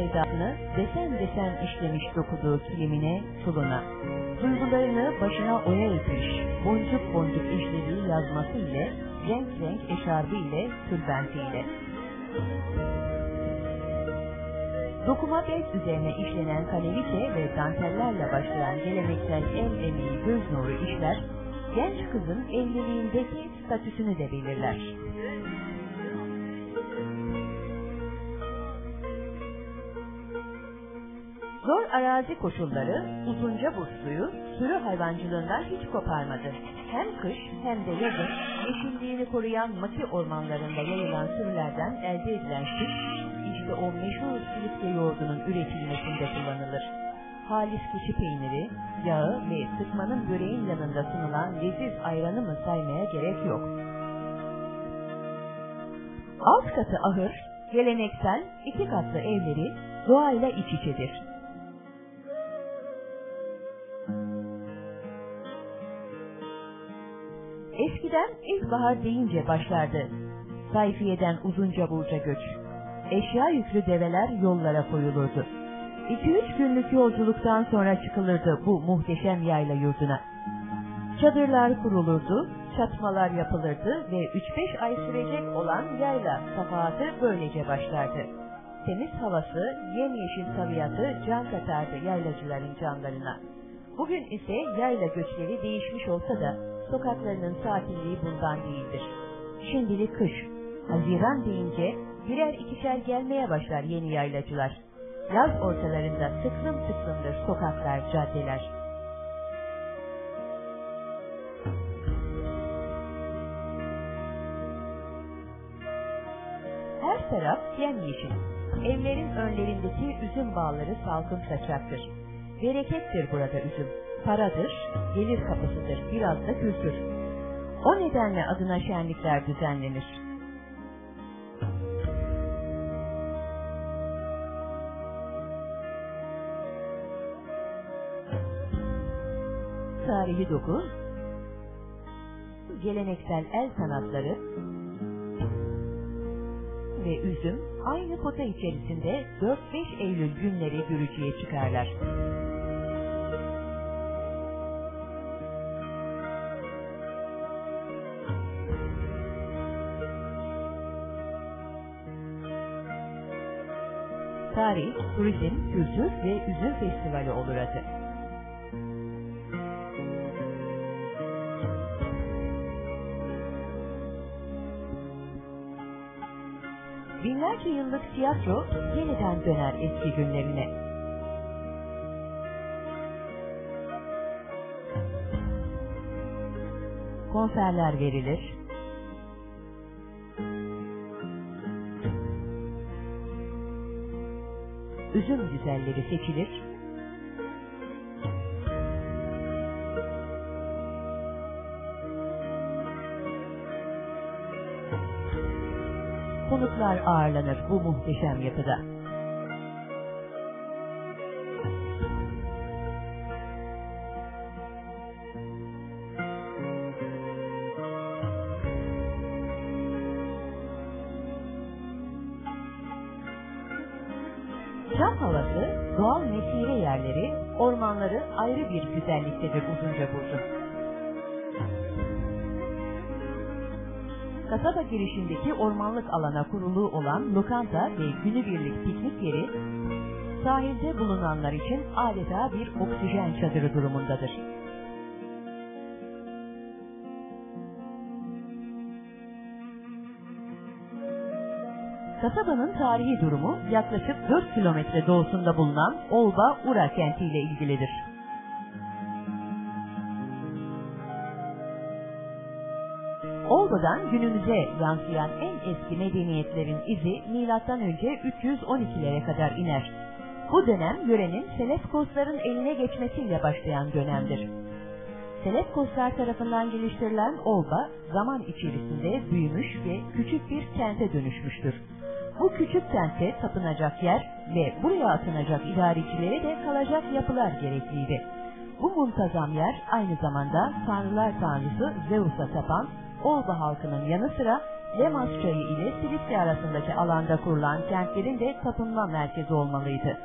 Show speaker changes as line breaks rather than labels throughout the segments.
sevdasını desen desen işlemiş dokuduğu kilimine, tuluna. Duygularını başına oya etmiş, boncuk boncuk işlediği yazması ile, renk renk eşarbı ile, tülbentiyle. Dokuma bez üzerine işlenen kaleviçe ve dantellerle başlayan geleneksel el emeği göz nuru işler, genç kızın evliliğindeki statüsünü de belirler. Zor arazi koşulları uzunca burçluyu sürü hayvancılığından hiç koparmadı. Hem kış hem de yazın yeşilliğini koruyan maki ormanlarında yayılan sürülerden elde edilen süt, işte o meşhur silifke yoğurdunun üretilmesinde kullanılır. Halis keçi peyniri, yağı ve sıkmanın böreğin yanında sunulan leziz ayranı mı saymaya gerek yok. Alt katı ahır, geleneksel iki katlı evleri doğayla iç içedir. Eskiden ilkbahar deyince başlardı. Sayfiye'den uzunca burca göç. Eşya yüklü develer yollara koyulurdu. İki üç günlük yolculuktan sonra çıkılırdı bu muhteşem yayla yurduna. Çadırlar kurulurdu, çatmalar yapılırdı ve üç beş ay sürecek olan yayla safahatı böylece başlardı. Temiz havası, yemyeşil tabiatı can katardı yaylacıların canlarına. Bugün ise yayla göçleri değişmiş olsa da sokaklarının sakinliği bundan değildir. Şimdilik kış, Haziran deyince birer ikişer gelmeye başlar yeni yaylacılar. Yaz ortalarında tıklım tıklımdır sokaklar, caddeler. Her taraf yemyeşil. Evlerin önlerindeki üzüm bağları salkım saçaktır. Berekettir burada üzüm. Paradır, gelir kapısıdır, biraz da kültür. O nedenle adına şenlikler düzenlenir. Tarihi doku, geleneksel el sanatları ve üzüm aynı kota içerisinde 4-5 Eylül günleri görücüye çıkarlar. Tarih, turizm, kültür ve üzüm festivali olur adı. Binlerce yıllık tiyatro yeniden döner eski günlerine. Konserler verilir. Üzüm güzelleri seçilir. Konuklar ağırlanır bu muhteşem yapıda. Cam havası, doğal mesire yerleri, ormanları ayrı bir güzelliktedir uzunca burcu. Kasaba girişindeki ormanlık alana kurulu olan lokanta ve günübirlik piknik yeri, sahilde bulunanlar için adeta bir oksijen çadırı durumundadır. Kasabanın tarihi durumu yaklaşık 4 kilometre doğusunda bulunan Olba Ura kentiyle ilgilidir. Olgo'dan günümüze yansıyan en eski medeniyetlerin izi önce 312'lere kadar iner. Bu dönem yörenin Selefkosların eline geçmesiyle başlayan dönemdir. Selefkoslar tarafından geliştirilen Olba zaman içerisinde büyümüş ve küçük bir kente dönüşmüştür. Bu küçük kentte tapınacak yer ve buraya atınacak idarecilere de kalacak yapılar gerekliydi. Bu muntazam yer aynı zamanda tanrılar tanrısı Zeus'a tapan Olba halkının yanı sıra Lemas Çayı ile Silifke arasındaki alanda kurulan kentlerin de tapınma merkezi olmalıydı.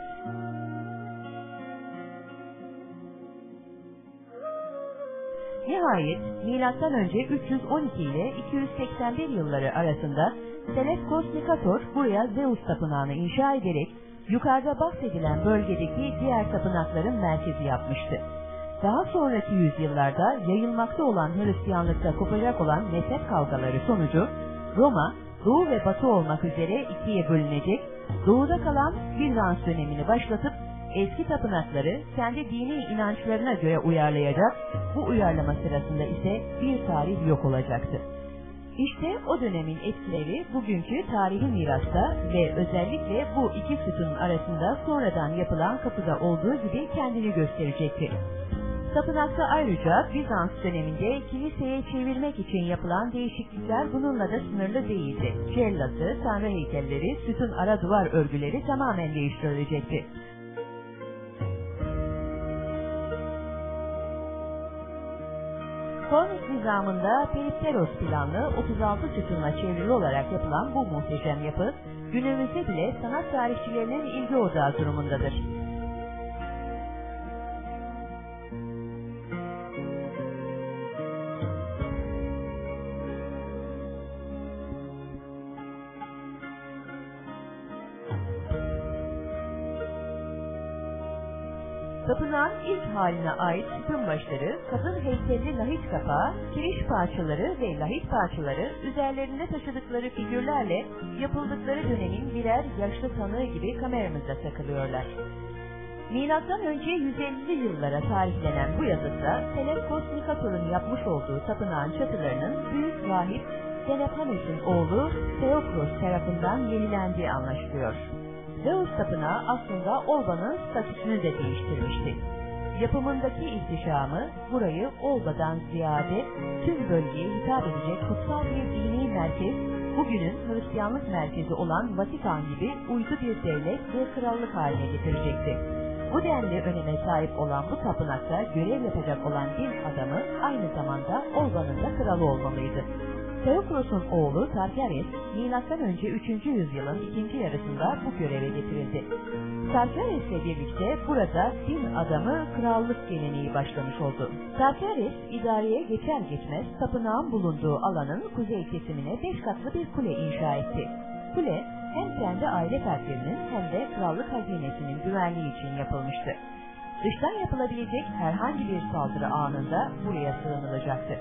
Nihayet M.Ö. 312 ile 281 yılları arasında Seleucus Nikator buraya Zeus tapınağını inşa ederek yukarıda bahsedilen bölgedeki diğer tapınakların merkezi yapmıştı. Daha sonraki yüzyıllarda yayılmakta olan Hristiyanlıkta kopacak olan mezhep kavgaları sonucu Roma, Doğu ve Batı olmak üzere ikiye bölünecek, Doğuda kalan Bizans dönemini başlatıp eski tapınakları kendi dini inançlarına göre uyarlayacak, bu uyarlama sırasında ise bir tarih yok olacaktı. İşte o dönemin etkileri bugünkü tarihi mirasta ve özellikle bu iki sütunun arasında sonradan yapılan kapıda olduğu gibi kendini gösterecektir. Tapınakta ayrıca Bizans döneminde kiliseye çevirmek için yapılan değişiklikler bununla da sınırlı değildi. Cellatı, tanrı heykelleri, sütun ara duvar örgüleri tamamen değiştirilecekti. Horus nizamında Peristeros planlı 36 sütunla çevrili olarak yapılan bu muhteşem yapı, günümüzde bile sanat tarihçilerinin ilgi odağı durumundadır. Haline ait sütun başları, kadın heykelli lahit kapağı, kiriş parçaları ve lahit parçaları üzerlerinde taşıdıkları figürlerle yapıldıkları dönemin birer yaşlı tanığı gibi kameramızda takılıyorlar. Milattan önce 150'li yıllara tarihlenen bu yazıda Seleucus Nikator'un yapmış olduğu tapınağın çatılarının büyük rahip Senepanes'in oğlu Theokros tarafından yenilendiği anlaşılıyor. Zeus Tapınağı aslında Olba'nın statüsünü de değiştirmişti. Yapımındaki ihtişamı burayı Olba'dan ziyade tüm bölgeye hitap edecek kutsal bir dini merkez, bugünün Hristiyanlık merkezi olan Vatikan gibi uydu bir devlet ve krallık haline getirecekti. Bu denli öneme sahip olan bu tapınakta görev yapacak olan din adamı aynı zamanda Olba'nın da kralı olmalıydı. Theokros'un oğlu milattan önce 3. yüzyılın ikinci yarısında bu göreve getirildi. Tarkares'le birlikte burada din adamı krallık geleneği başlamış oldu. Tarkares, idareye geçer geçmez tapınağın bulunduğu alanın kuzey kesimine beş katlı bir kule inşa etti. Kule, hem kendi aile fertlerinin hem de krallık hazinesinin güvenliği için yapılmıştı. Dıştan yapılabilecek herhangi bir saldırı anında buraya sığınılacaktı.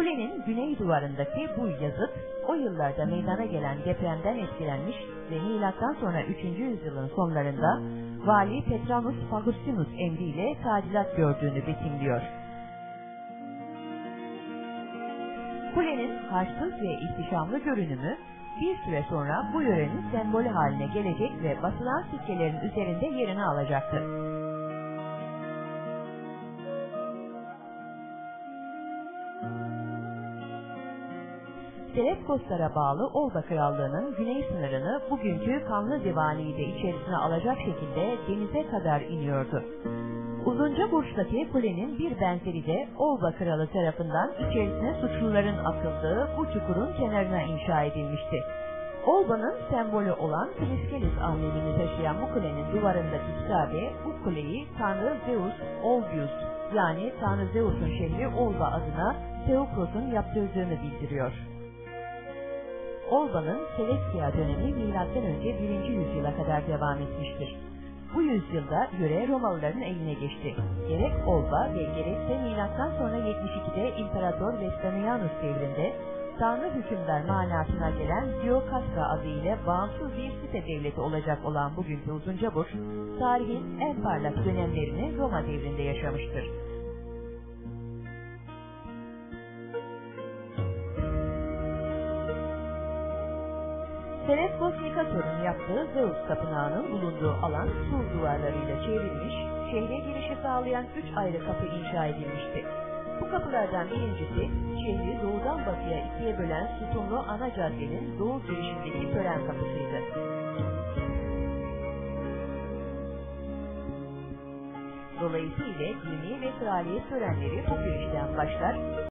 Kulenin güney duvarındaki bu yazıt, o yıllarda meydana gelen depremden etkilenmiş ve milattan sonra 3. yüzyılın sonlarında Vali Petranus Faustinus emriyle tadilat gördüğünü betimliyor. Kulenin harçsız ve ihtişamlı görünümü bir süre sonra bu yörenin sembolü haline gelecek ve basılan sikkelerin üzerinde yerini alacaktır. Selefkoslara bağlı Olba Krallığı'nın güney sınırını bugünkü Kanlı Divani'yi de içerisine alacak şekilde denize kadar iniyordu. Uzunca Burç'taki kulenin bir benzeri de Olba Kralı tarafından içerisine suçluların atıldığı bu çukurun kenarına inşa edilmişti. Olba'nın sembolü olan Triskelis amblemini taşıyan bu kulenin duvarındaki kitabe bu kuleyi Tanrı Zeus Olbius yani Tanrı Zeus'un şehri Olba adına Theokros'un yaptırdığını bildiriyor. Olba'nın Seleskia dönemi önce 1. yüzyıla kadar devam etmiştir. Bu yüzyılda yöre Romalıların eline geçti. Gerek Olba ve gerekse milattan sonra 72'de İmparator Vespasianus devrinde Tanrı hükümdar manasına gelen Diokaska adıyla bağımsız bir site devleti olacak olan bugünkü Uzunca Burç, tarihin en parlak dönemlerini Roma devrinde yaşamıştır. Selefkos Nikator'un yaptığı Zeus tapınağının bulunduğu alan sur duvarlarıyla çevrilmiş, şehre girişi sağlayan üç ayrı kapı inşa edilmişti. Bu kapılardan birincisi, şehri doğudan batıya ikiye bölen sütunlu ana caddenin doğu girişindeki tören kapısıydı. Dolayısıyla dini ve kraliyet törenleri bu girişten başlar